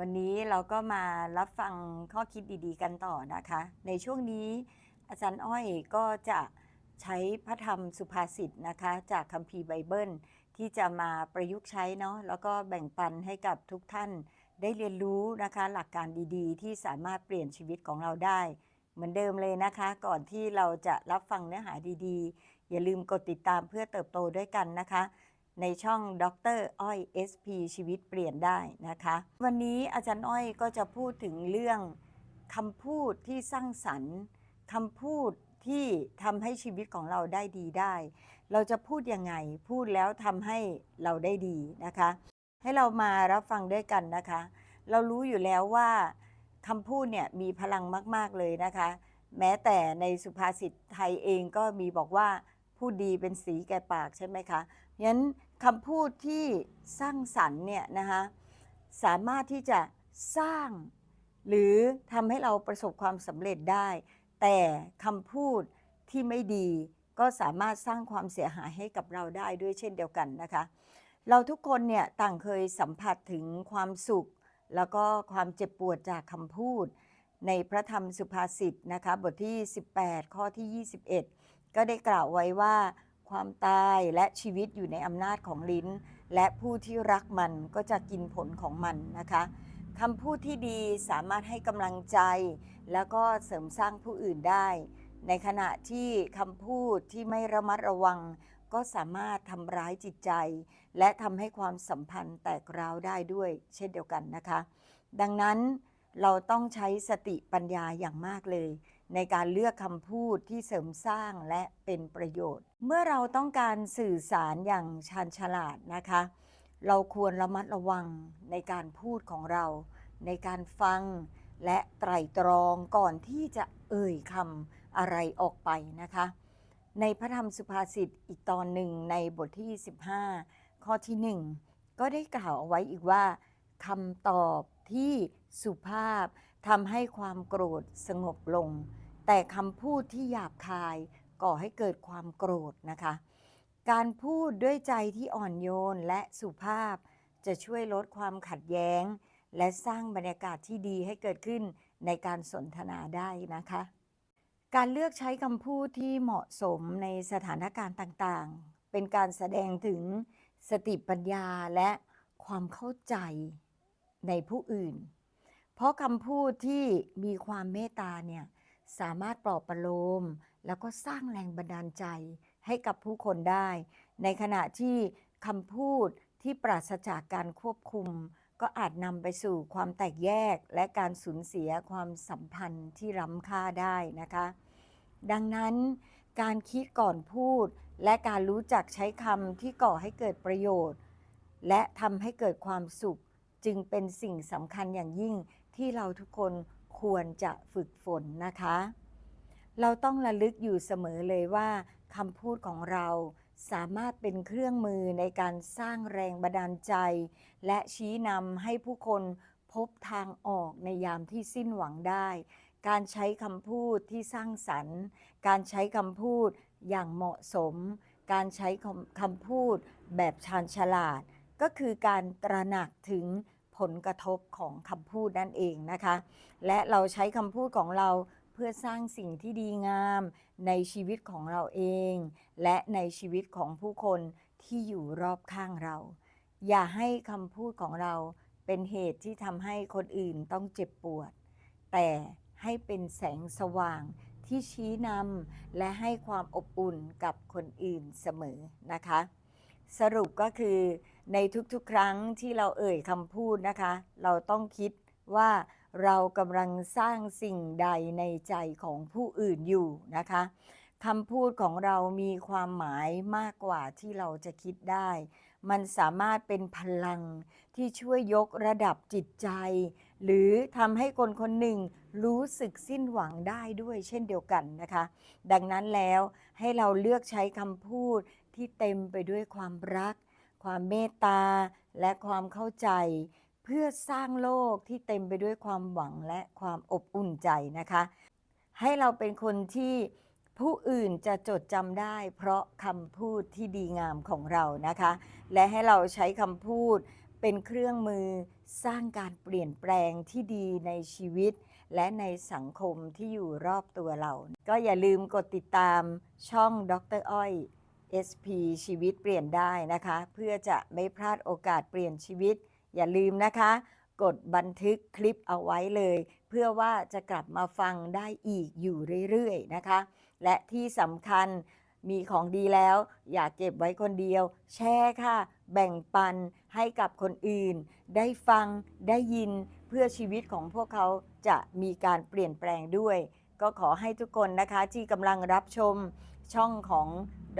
วันนี้เราก็มารับฟังข้อคิดดีๆ กันต่อนะคะ ในช่วงนี้อาจารย์อ้อยก็จะใช้พระธรรมสุภาษิตนะคะ จากคัมภีร์ไบเบิล ที่จะมาประยุกต์ใช้เนาะแล้วก็แบ่งปันให้กับทุกท่าน ได้เรียนรู้นะคะ หลักการดีๆ ที่สามารถเปลี่ยนชีวิตของเราได้ เหมือนเดิมเลยนะคะ ก่อนที่เราจะรับฟังเนื้อหาดีๆ อย่าลืมกดติดตามเพื่อเติบโตด้วยกันนะคะ ในช่องดรอ้อย SP ชีวิตเปลี่ยนได้นะคะ วันนี้อาจารย์อ้อยก็จะพูดถึงเรื่องคำพูดที่สร้างสรรค์คำพูดที่ทำให้ชีวิตของเราได้ดีได้ เราจะพูดยังไงพูดแล้วทำให้เราได้ดีนะคะ ให้เรามารับฟังด้วยกันนะคะ เรารู้อยู่แล้วว่าคำพูดเนี่ยมีพลังมาก ๆ เลยนะคะ แม้แต่ในสุภาษิตไทยเองก็มีบอกว่าพูดดีเป็นสีแก่ปากใช่ไหมคะงั้น คำพูดที่สร้างสรรค์เนี่ยนะคะสามารถที่จะสร้าง หรือทำให้เราประสบความสำเร็จได้ แต่คำพูดที่ไม่ดีก็สามารถสร้างความเสียหายให้กับเราได้ด้วยเช่นเดียวกันนะคะ เราทุกคนเนี่ยต่างเคยสัมผัสถึงความสุข แล้วก็ความเจ็บปวดจากคำพูด ในพระธรรมสุภาษิตนะคะบทที่ 18 ข้อที่ 21 ก็ได้กล่าวไว้ว่า ความตายและชีวิตอยู่ในอำนาจของลิ้น และผู้ที่รักมันก็จะกินผลของมันนะคะคำพูดที่ดีสามารถให้กำลังใจ แล้วก็เสริมสร้างผู้อื่นได้ ในขณะที่คำพูดที่ไม่ระมัดระวัง ก็สามารถทำร้ายจิตใจ และทำให้ความสัมพันธ์แตกร้าวได้ด้วย เช่นเดียวกันนะคะ ดังนั้นเราต้องใช้สติปัญญาอย่างมากเลย ในการเลือกคำพูดที่เสริมสร้างและเป็นประโยชน์ เมื่อเราต้องการสื่อสารอย่างชาญฉลาดนะคะ เราควรระมัดระวังในการพูดของเรา ในการฟังและไตร่ตรองก่อนที่จะเอ่ยคำอะไรออกไปนะคะ ในพระธรรมสุภาษิตอีกตอนหนึ่งในบทที่ 15 ข้อที่ 1 ก็ได้กล่าวเอาไว้อีกว่าคำตอบที่สุภาพ ทำให้ความโกรธสงบลง แต่คำพูดที่หยาบคายก่อให้เกิดความโกรธนะคะ การพูดด้วยใจที่อ่อนโยนและสุภาพ จะช่วยลดความขัดแย้ง และสร้างบรรยากาศที่ดีให้เกิดขึ้นในการสนทนาได้นะคะ การเลือกใช้คำพูดที่เหมาะสมในสถานการณ์ต่างๆ เป็นการแสดงถึงสติปัญญาและความเข้าใจในผู้อื่น เพราะคำพูดที่มีความเมตตาเนี่ยสามารถปลอบประโลม แล้วก็สร้างแรงบันดาลใจให้กับผู้คนได้ ในขณะที่คำพูดที่ปราศจากการควบคุม ก็อาจนำไปสู่ความแตกแยกและการสูญเสียความสัมพันธ์ที่ล้ำค่าได้นะคะ ดังนั้นการคิดก่อนพูด และการรู้จักใช้คำที่ก่อให้เกิดประโยชน์ และทำให้เกิดความสุขจึงเป็นสิ่งสำคัญอย่างยิ่ง ที่เราทุกคนควรจะฝึกฝนนะคะ เราต้องระลึกอยู่เสมอเลยว่าคำพูดของเราสามารถเป็นเครื่องมือในการสร้างแรงบันดาลใจ และชี้นำให้ผู้คนพบทางออกในยามที่สิ้นหวังได้ การใช้คำพูดที่สร้างสรรค์ การใช้คำพูดอย่างเหมาะสม การใช้คำคำพูดแบบชาญฉลาด ก็คือการตระหนักถึง ผลกระทบของคำพูดนั่นเองนะคะ และเราใช้คำพูดของเราเพื่อสร้างสิ่งที่ดีงามในชีวิตของเราเอง และในชีวิตของผู้คนที่อยู่รอบข้างเรา อย่าให้คำพูดของเราเป็นเหตุที่ทำให้คนอื่นต้องเจ็บปวด แต่ให้เป็นแสงสว่างที่ชี้นำและให้ความอบอุ่นกับคนอื่นเสมอนะคะ สรุปก็คือในทุกๆ ครั้งที่เราเอ่ยคำพูดนะคะ เราต้องคิดว่าเรากำลังสร้างสิ่งใดในใจของผู้อื่นอยู่นะคะคำพูดของเรามีความหมายมากกว่าที่เราจะคิดได้ มันสามารถเป็นพลังที่ช่วยยกระดับจิตใจ หรือทำให้คนคนหนึ่งรู้สึกสิ้นหวังได้ด้วยเช่นเดียวกันนะคะ ดังนั้นแล้วให้เราเลือกใช้คำพูด ที่เต็มไปด้วยความรัก ความเมตตา และความเข้าใจ เพื่อสร้างโลกที่เต็มไปด้วยความหวังและความอบอุ่นใจนะคะ ให้เราเป็นคนที่ผู้อื่นจะจดจำได้ เพราะคำพูดที่ดีงามของเรานะคะ และให้เราใช้คำพูดเป็นเครื่องมือสร้างการเปลี่ยนแปลงที่ดีในชีวิต และในสังคมที่อยู่รอบตัวเรา ก็อย่าลืมกดติดตามช่องดรอ้อย SP ชีวิตเปลี่ยนได้นะคะ เพื่อจะไม่พลาดโอกาสเปลี่ยนชีวิต อย่าลืมนะคะ กดบันทึกคลิปเอาไว้เลย เพื่อว่าจะกลับมาฟังได้อีกอยู่เรื่อยๆนะคะ และที่สำคัญมีของดีแล้ว อย่าเก็บไว้คนเดียว แชร์ค่ะ แบ่งปันให้กับคนอื่น ได้ฟังได้ยินเพื่อชีวิตของพวกเขาจะมีการเปลี่ยนแปลงด้วย ก็ขอให้ทุกคนนะคะที่กำลังรับชมช่องของ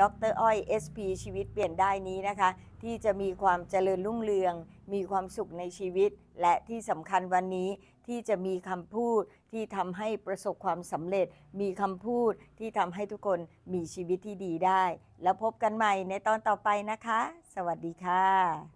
ดรอ้อย SP ชีวิตเปลี่ยนได้นี้นะคะ ที่จะมีความเจริญรุ่งเรือง มีความสุขในชีวิต และที่สำคัญวันนี้ที่จะมีคำพูดที่ทำให้ประสบความสำเร็จ มีคำพูดที่ทำให้ทุกคนมีชีวิตที่ดีได้ แล้วพบกันใหม่ในตอนต่อไปนะคะ สวัสดีค่ะ